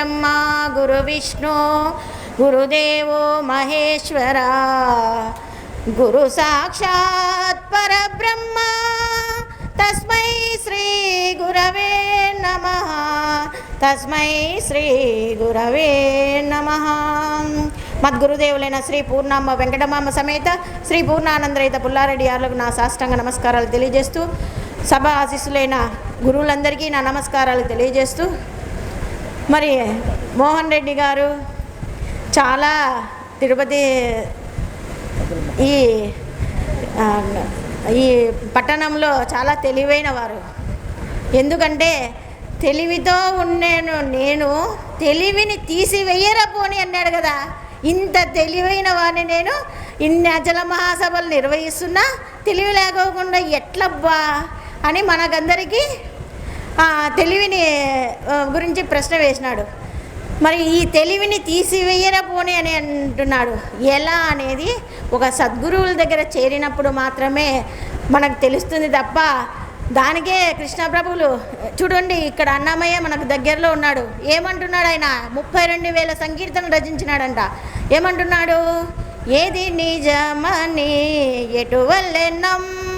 గురుర్బ్రహ్మ గురు విష్ణు గురుదేవో మహేశ్వర గురు సాక్షాత్ పరబ్రహ్మ తస్మై శ్రీ గురవే నమ తస్మై శ్రీ గురవే నమ మద్గురుదేవులైన శ్రీ పూర్ణమ్మ వెంకటమామ సమేత శ్రీ పూర్ణానందరహిత పుల్లారెడ్డి గారులకు నా సాష్టాంగ నమస్కారాలు తెలియజేస్తూ సభ ఆశీస్సులైన గురువులందరికీ నా నమస్కారాలు తెలియజేస్తూ మరి మోహన్ రెడ్డి గారు చాలా తిరుపతి ఈ ఈ పట్టణంలో చాలా తెలివైన వారు. ఎందుకంటే తెలివితో ఉన్నాను నేను తెలివిని తీసివేయరా పోని అన్నాడు కదా. ఇంత తెలివైన వాడిని నేను ఇన్ని అజల మహాసభలు నిర్వహిస్తున్నా తెలివి లేకోకుండా ఎట్లబ్బా అని మనకందరికీ తెలివిని గురించి ప్రశ్న వేసినాడు. మరి ఈ తెలివిని తీసివేయరపోని అని అంటున్నాడు. ఎలా అనేది ఒక సద్గురువుల దగ్గర చేరినప్పుడు మాత్రమే మనకు తెలుస్తుంది తప్ప దానికే కృష్ణప్రభువులు చూడండి ఇక్కడ అన్నమయ్య మనకు దగ్గరలో ఉన్నాడు. ఏమంటున్నాడు ఆయన? ముప్పై రెండు వేల సంకీర్తన రచించినాడంట. ఏమంటున్నాడు? ఏది నిజమని ఎటువల్లే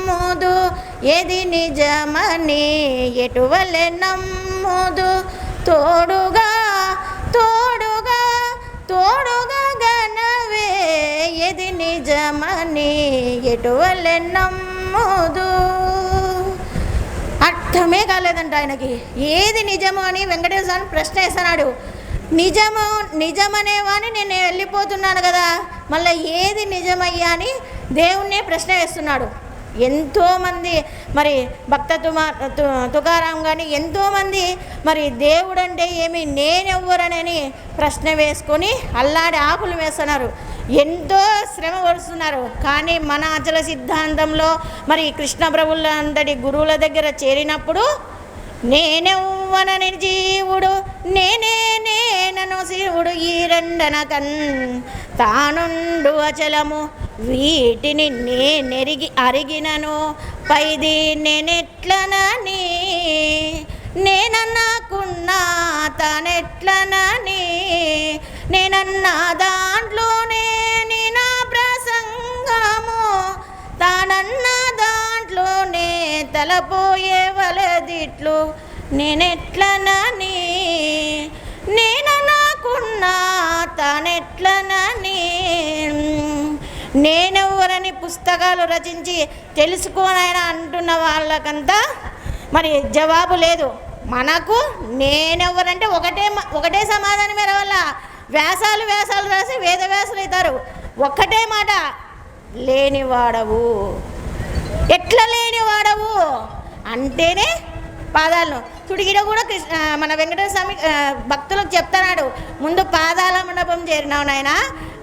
నమ్ముదు ఏది నిజమని ఎటువలే నమ్ముదు. తోడుగా తోడుగా తోడుగా గనవే ఏది నిజమని ఎటువలే నమ్ముదు. అర్థమే కాలేదంట ఆయనకి. ఏది నిజము అని వెంకటేశ్వర స్వామి ప్రశ్న వేస్తున్నాడు. నిజము నిజమనేవాని నేను వెళ్ళిపోతున్నాను కదా. మళ్ళీ ఏది నిజమయ్యా అని దేవుణ్ణే ప్రశ్న వేస్తున్నాడు. ఎంతోమంది మరి భక్త తుమా తు- తుకారాం కానీ ఎంతోమంది మరి దేవుడంటే ఏమి నేనెవ్వరనని ప్రశ్న వేసుకొని అల్లాడి ఆకులు వేస్తున్నారు. ఎంతో శ్రమ పడుతున్నారు. కానీ మన అచల సిద్ధాంతంలో మరి కృష్ణ ప్రభుల అంతటి గురువుల దగ్గర చేరినప్పుడు నేనెవ్వనని జీవుడు నేనే నేనను శివుడు ఈ రెండన కన్ తానుండు అచలము. వీటిని నేనెరిగి అరిగినను. పైది నేనెట్లనని నేనన్నాకున్నా తనెట్లనని నేనన్నా దాంట్లోనే నా ప్రసంగము. తానన్న దాంట్లోనే తలపోయే వలదిట్లు నేనెట్లనని నేనన్నాకున్నా తనెట్లనని నేనెవరని పుస్తకాలు రచించి తెలుసుకోనైనా అంటున్న వాళ్ళకంతా మరి జవాబు లేదు. మనకు నేనెవరంటే ఒకటే ఒకటే సమాధానమే రావాల వ్యాసాలు వ్యాసాలు రాసి వేద వ్యాసులు అవుతారు. ఒక్కటే మాట లేనివాడవు. ఎట్లా లేనివాడవు? అంటేనే పాదాలను. తుడిగిడ కూడా కృష్ణ మన వెంకటేశ్వర స్వామి భక్తులకు చెప్తున్నాడు. ముందు పాదాల మండపం చేరినావు నాయన.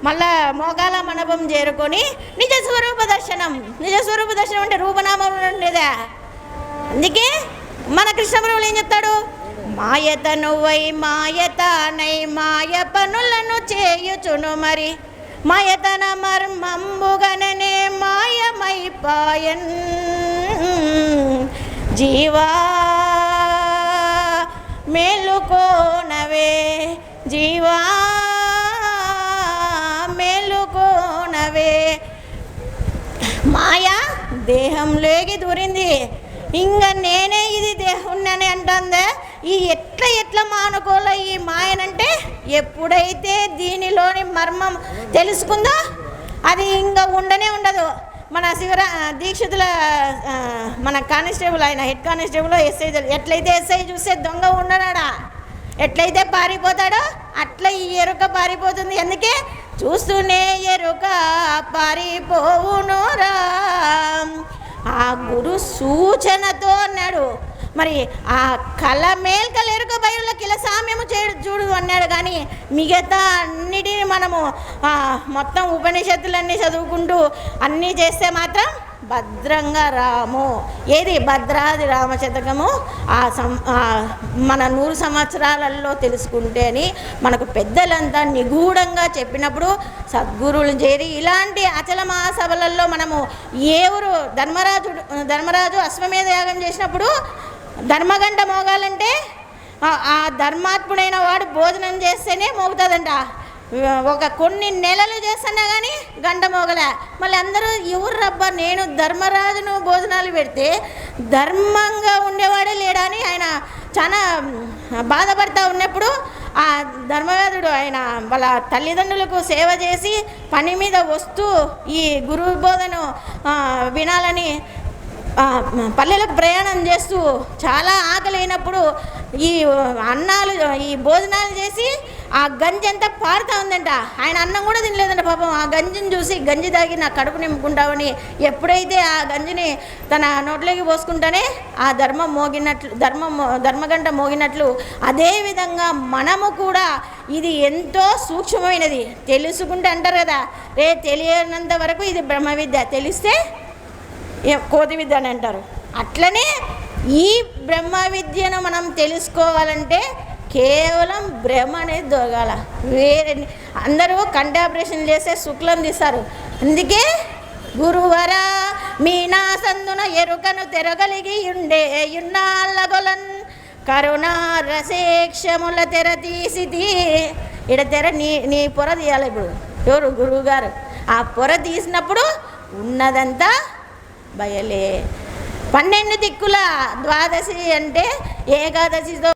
మళ్ళా మోగాల మండపం చేరుకొని నిజ స్వరూప దర్శనం. నిజ స్వరూప దర్శనం అంటే రూపనామం ఉండేదా? అందుకే మన కృష్ణప్రభులు ఏం చెప్తాడు? మాయత నువ్వై మాయతానై మాయ పనులను చేయుచును మరి. మాయతన మర్మంబుగననే మాయమైపాయన్ జీవా మేలుకోనవే. జీవా మాయ? దేహంలోకి దూరింది. ఇంకా నేనే ఇది దేహున్నని అంటుందే? ఈ ఎట్లా ఎట్లా మానుకోలే ఈ మాయనంటే? ఎప్పుడైతే దీనిలోని మర్మం తెలుసుకుందో అది ఇంకా ఉండనే ఉండదు. మన శివరా దీక్షితుల మన కానిస్టేబుల్ ఆయన హెడ్ కానిస్టేబుల్ ఎస్ఐ ఎట్లయితే ఎస్ఐ చూస్తే దొంగ ఉండడాడా ఎట్లయితే పారిపోతాడో అట్లా ఈ ఎరుక పారిపోతుంది. ఎందుకే చూస్తూనే ఎరుక పారిపోవునురా ఆ గురు సూచనతో అన్నాడు మరి ఆ కళ మేల్కలు ఎరుక బయలుకి అన్నాడు కానీ మిగతా అన్నిటిని మనము మొత్తం ఉపనిషత్తులన్నీ చదువుకుంటూ అన్నీ చేస్తే మాత్రం భద్రంగా రాము. ఏది? భద్రాది రామశతకము. ఆ సం మన నూరు సంవత్సరాలలో తెలుసుకుంటేని మనకు పెద్దలంతా నిగూఢంగా చెప్పినప్పుడు సద్గురువులు చేరి ఇలాంటి అచల మహాసభలలో మనము ఏవరు ధర్మరాజు ధర్మరాజు అశ్వమేధ యాగం చేసినప్పుడు ధర్మగంట మోగాలంటే ఆ- ధర్మాత్ముడైన వాడు భోజనం చేస్తేనే మోగుతుందంట ఒక కొన్ని నెలలు చేస్తున్నా కానీ గంట మోగలే. మళ్ళీ అందరూ ఎవరు రబ్బా నేను ధర్మరాజును భోజనాలు పెడితే ధర్మంగా ఉండేవాడే లేడని ఆయన చాలా బాధపడతా ఉన్నప్పుడు ఆ ధర్మవేదుడు ఆయన వాళ్ళ తల్లిదండ్రులకు సేవ చేసి పని మీద వస్తూ ఈ గురువు బోధను వినాలని పల్లెలకు ప్రయాణం చేస్తూ చాలా ఆకలి అయినప్పుడు ఈ అన్నాలు ఈ భోజనాలు చేసి ఆ గంజి అంతా పారుతా ఉందంట. ఆయన అన్నం కూడా తినలేదంట పాపం. ఆ గంజిని చూసి గంజి తాగి నా కడుపు నింపుకుంటామని ఎప్పుడైతే ఆ గంజిని తన నోట్లోకి పోసుకుంటానే ఆ ధర్మం మోగినట్లు ధర్మం ధర్మగంట మోగినట్లు అదేవిధంగా మనము కూడా ఇది ఎంతో సూక్ష్మమైనది. తెలుసుకుంటే అంటారు కదా రే తెలియనంత వరకు ఇది బ్రహ్మ విద్య తెలిస్తే కోతి విద్య అని అంటారు. అట్లనే ఈ బ్రహ్మ విద్యను మనం తెలుసుకోవాలంటే కేవలం బ్రహ్మ అనేది దొరకాల. వేరే అందరూ కంటి ఆపరేషన్ చేస్తే శుక్లం తీస్తారు. అందుకే గురువర మీనా సందున ఎరుకను తెరగలిగి ఉండే యున్నాళ్ళగొలన్ కరుణా రసేక్షముల తెర తీసి ఇడ తెర నీ నీ పొర తీయాలి ఇప్పుడు. ఎవరు? గురువు గారు ఆ పొర తీసినప్పుడు ఉన్నదంతా బయలే. పన్నెండు దిక్కుల ద్వాదశి అంటే ఏకాదశితో